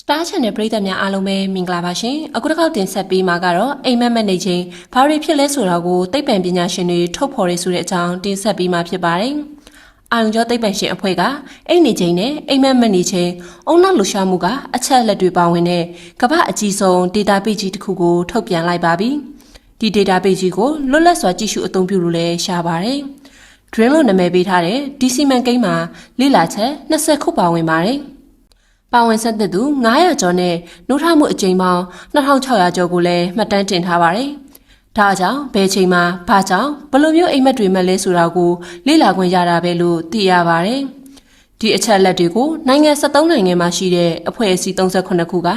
Star Channel ပရိသတ်များအားလုံးပဲမင်္ဂလာပါရှင်အခုတစ်ခေါက်တင်ဆက်ပေးမှာကတော့အိမ်မက်မက်နေချင်းဘာတွေဖြစ်လဲဆိုတာကိုသိပ္ပံပညာရှင်တွေထုတ်ဖော်ရဆိုတဲ့အကြောင်းတင်ဆက်ပေးမှာဖြစ်ပါတယ်အာရုံကျော်သိပ္ပံရှင်အဖွဲ့ကအိမ်နေချင်းနဲ့အိမ်မက်မက်နေချင်းအုံနောက်လှူရှားမှုကအချက်အလက်တွေပါဝင်တဲ့ကမ္ဘာအကြီးဆုံး database ကြီးတစ်ခုကိုထုတ်ပြန်လိုက်ပါပြီဒီ database ကြီးကိုလွတ်လပ်စွာကြည့်ရှုအသုံးပြုလို့လည်းရှားပါတယ် Dream လို့နာမည်ပေးထားတဲ့ DC Man ကိန်းမှာလေ့လာချက်20ခုပါဝင်ပါတယ်။ ပါဝင်ဆက်သက်သူ900ကျော်နဲ့နှုတ်ထမှုအကြိမ်ပေါင်း2600ကျော်ကိုလည်းမှတ်တမ်းတင်ထားပါတယ်။ဒါကြောင့်ဘယ်ချိန်မှာဘာကြောင့်ဘယ်လိုမျိုးအိမ်မက်တွေမှလဲဆိုတာကိုလေ့လာခွင့်ရတာပဲလို့သိရပါတယ်။ဒီအချက်အလက်တွေကိုနိုင်ငံ73နိုင်ငံမှာရှိတဲ့အဖွဲ့အစည်း38ခုက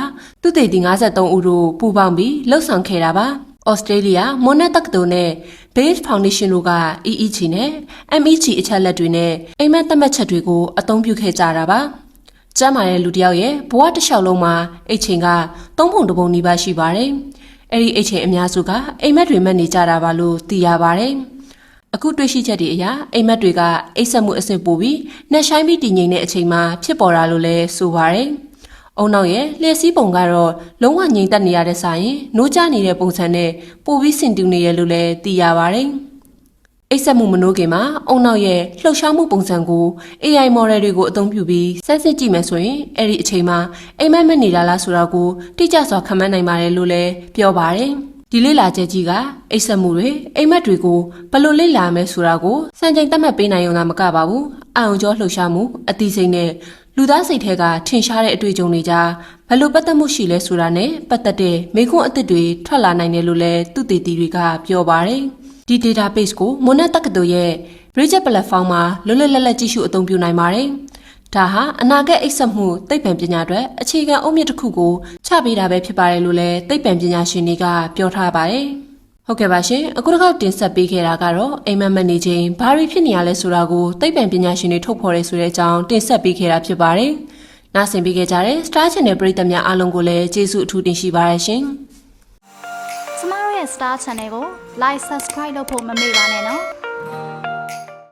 သူတည်တည်53ဦးတို့ပူးပေါင်းပြီးလှုပ်ဆောင်ခဲ့တာပါ။ဩစတြေးလျမွန်နက်တက္ကသိုလ်နဲ့ Base Foundation တို့က EEG နဲ့ MEG အချက်လက်တွေနဲ့အိမ်မက်သတ်မှတ်ချက်တွေကိုအသုံးပြုခဲ့ကြတာပါ။ ကျမ်းမာတဲ့လူတစ်ယောက်ရဲ့ဘဝတစ်လျှောက်လုံးမှာအိတ်ချိန်ကသုံးပုံတစ်ပုံနီးပါးရှိပါတယ်။အဲ့ဒီအိတ်ချိန်အများစုကအိမ်မက်တွေမှတ်နေကြတာပါလို့သိရပါတယ်။အခုတွေ့ရှိချက်တွေအရအိမ်မက်တွေကအိတ်ဆက်မှုအဆင့်ပိုပြီးနှက်ဆိုင်ပြီးတည်ငြိမ်တဲ့အချိန်မှာဖြစ်ပေါ်တာလို့လည်းဆိုပါတယ်။အုံနောက်ရဲ့လျှက်စီးပုံကတော့လုံးဝငြိမ်သက်နေရတဲ့ဆိုင်နိုးကြနေတဲ့ပုံစံနဲ့ပိုပြီးစင်တူနေရလို့လည်းသိရပါတယ်။ အိတ်ဆက်မှုမနိုးခင်မှာအုံနောက်ရဲ့လှုပ်ရှားမှုပုံစံကို AI model တွေကိုအသုံးပြုပြီးစမ်းစစ်ကြည့်မယ်ဆိုရင်အဲ့ဒီအချိန်မှာအိမ်မက်မက်နေတာလားဆိုတာကိုတိကျစွာခန့်မှန်းနိုင်ပါတယ်လို့လည်းပြောပါတယ်။ဒီလေ့လာချက်ကြီးကအိတ်ဆက်မှုတွေအိမ်မက်တွေကိုဘယ်လိုလေ့လာမယ်ဆိုတာကိုစံချိန်သတ်မှတ်ပေးနိုင်ုံသာမကပါဘူး။အာရုံကြောလှုပ်ရှားမှုအသိစိတ်နဲ့လူသားစိတ်ထဲကထင်ရှားတဲ့အတွေ့အကြုံတွေကြားဘယ်လိုပတ်သက်မှုရှိလဲဆိုတာနဲ့ပတ်သက်တဲ့မိခွန်းအသစ်တွေထွက်လာနိုင်တယ်လို့လည်းသူတည်တည်တွေကပြောပါတယ်။ ဒီ database ကို Monet တက္ကသိုလ်ရဲ့ Bridget platform မှာလွတ်လွတ်လပ်လပ်ကြည့်ရှုအသုံးပြုနိုင်ပါတယ်။ဒါဟာအနာဂတ်အိတ်ဆက်မှုသိပ္ပံပညာအတွက်အခြေခံအုတ်မြစ်တစ်ခုကိုချပေးတာပဲဖြစ်ပါတယ်လို့လည်းသိပ္ပံပညာရှင်တွေကပြောထားပါတယ်။ဟုတ်ကဲ့ပါရှင်အခုတစ်ခေါက်တင်ဆက်ပေးခဲ့တာကတော့အိမ်မက်မက်နေချင်းဘာတွေဖြစ်နေရလဲဆိုတာကိုသိပ္ပံပညာရှင်တွေထုတ်ဖော်ရဲဆိုတဲ့အကြောင်းတင်ဆက်ပေးခဲ့တာဖြစ်ပါတယ်။နားဆင်ပေးခဲ့ကြတဲ့ Star Channel ပရိသတ်များအားလုံးကိုလည်းကျေးဇူးအထူးတင်ရှိပါရရှင်။ကျမတို့ ရဲ့ Star Channel ကို Like Subscribe လုပ်ဖို့မမေ့ပါနဲ့နော်။